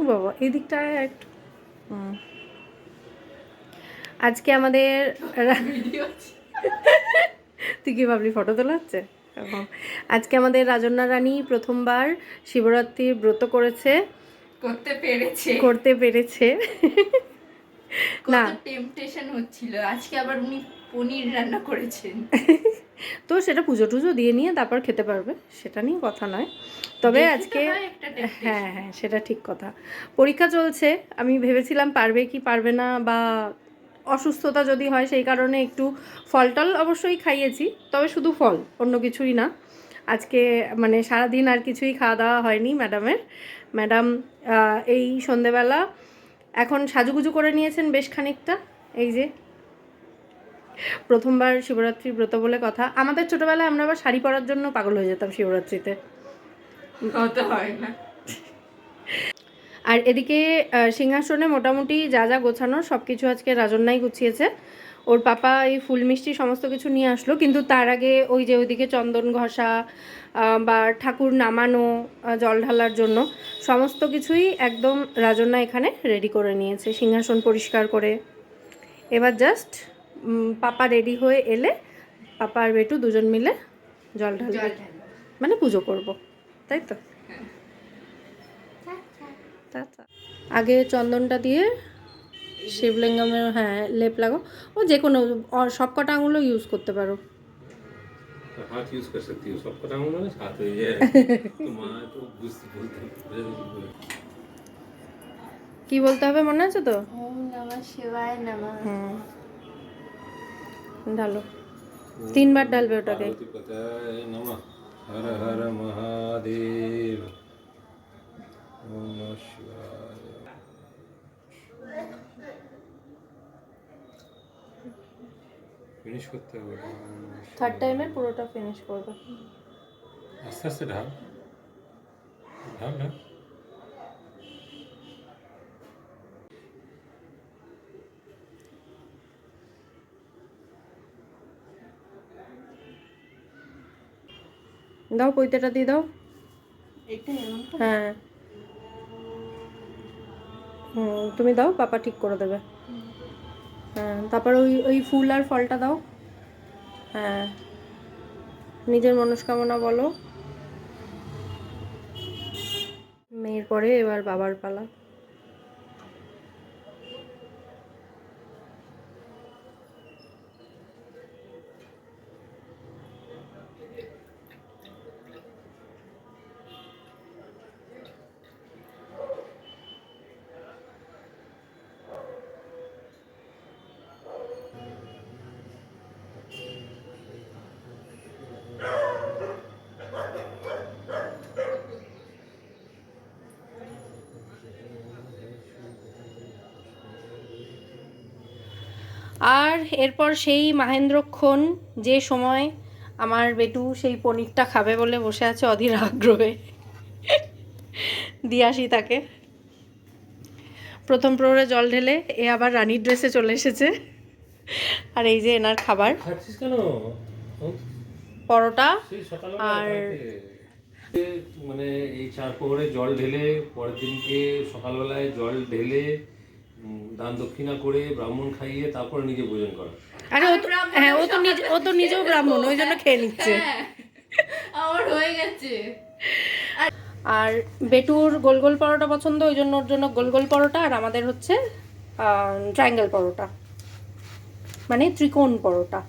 ও বাবা এই দিকটা একটু। হুম। আজকে আমাদের তুই কি ভাবলি ফটো তোলা হচ্ছে? আজকে আমাদের রাজন্যা রানী প্রথমবার শিবরাত্রির ব্রত করেছে। করতে পেরেছে। করতে পেরেছে। না। টেম্পটেশন হচ্ছিল। আজকে আবার উনি পনির রান্না করেছেন। তো সেটা পুজো টুজো দিয়ে নিয়ে তারপর খেতে পারবে সেটা নিয়ে কথা নয়। তবে আজকে হয়। হ্যাঁ হ্যাঁ সেটা ঠিক কথা। পরীক্ষা চলছে আমি ভেবেছিলাম পারবে কি পারবে না বা অসুস্থতা যদি হয় সেই কারণে একটু ফল টল অবশ্যই খাইয়েছি তবে শুধু ফল অন্য কিছুই না। আজকে মানে সারাদিন আর কিছুই খাওয়া দাওয়া হয়নি ম্যাডামের। ম্যাডাম এই সন্ধেবেলা এখন সাজুগুজু করে নিয়েছেন বেশ খানিকটা এই যে প্রথমবার শিবরাত্রি ব্রত বলে কথা। আমাদের ছোটবেলায় আমরা আবার শাড়ি পরার জন্য পাগল হয়ে যেতাম শিবরাত্রিতে। হয় না। আর এদিকে সিংহাসনে মোটামুটি যা যা গোছানো সব কিছু আজকে রাজন্যাই গুছিয়েছে। ওর পাপা এই ফুল মিষ্টি সমস্ত কিছু নিয়ে আসলো কিন্তু তার আগে ওই যে ওইদিকে চন্দন ঘষা বা ঠাকুর নামানো জল ঢালার জন্য সমস্ত কিছুই একদম রাজন্যা এখানে রেডি করে নিয়েছে সিংহাসন পরিষ্কার করে। এবার জাস্ট পাপা রেডি হয়ে এলে পাপা আর বেটু দুজন মিলে জল ঢালবে জল ঢালবো। মানে পুজো করব তাই তো তা তা। আগে চন্দনটা দিয়ে শিবলিঙ্গমের হ্যাঁ লেপ লাগো ও যে কোনো অ- সব কটা আঙুলো ইউজ করতে পারো हाथ यूज कर सकती हो सबका टांग ना हाथ हो ये तो माँ तो बुझ- बोलते কি বলতে হবে মনে আছে তো ওম নমঃ শিবায় নমঃ ডালো তিনবার ডালবে ওটাকে। হর হর মহাদেব ফিনিশ করতে হবে থার্ড টাইমে পুরোটা ফিনিশ করবে। আস্তে আস্তে ঢাল। ঢাল না দাও পৈতেটা দিয়ে দাও? হ্যাঁ। হুম তুমি দাও পাপা ঠিক করে দেবে। হ্যাঁ তারপর ওই ওই ফুল আর ফলটা দাও। হ্যাঁ। নিজের মনস্কামনা বলো। মেয়ের পরে এবার বাবার পালা। আর এরপর সেই মাহেন্দ্রক্ষণ যে সময় আমার বেটু সেই পনিরটা খাবে বলে বসে আছে অধীর আগ্রহে। দিয়ে আসি তাকে। প্রথম প্রহরে জল ঢেলে এ আবার রানীর ড্রেসে চলে এসেছে। আর এই যে এনার খাবার? পরোটা আর- মানে এই চার প্রহরে জল ঢেলে পরের দিনকে সকালবেলায় জল ঢেলে দান দক্ষিণা করে ব্রাহ্মণ খাইয়ে তারপর নিজে ভোজন করা। আরে ও তো হ্যাঁ ও তো নিজে ও তো নিজেও ব্রাহ্মণ ওই জন্য খেয়ে নিচ্ছে। হ্যাঁ আমার হয়ে গেছে। আর বেটুর গোল গোল পরোটা পছন্দ ওই জন্য ওর জন্য গোল গোল পরোটা আর আমাদের হচ্ছে ট্রায়াঙ্গেল পরোটা। মানে ত্রিকোণ পরোটা।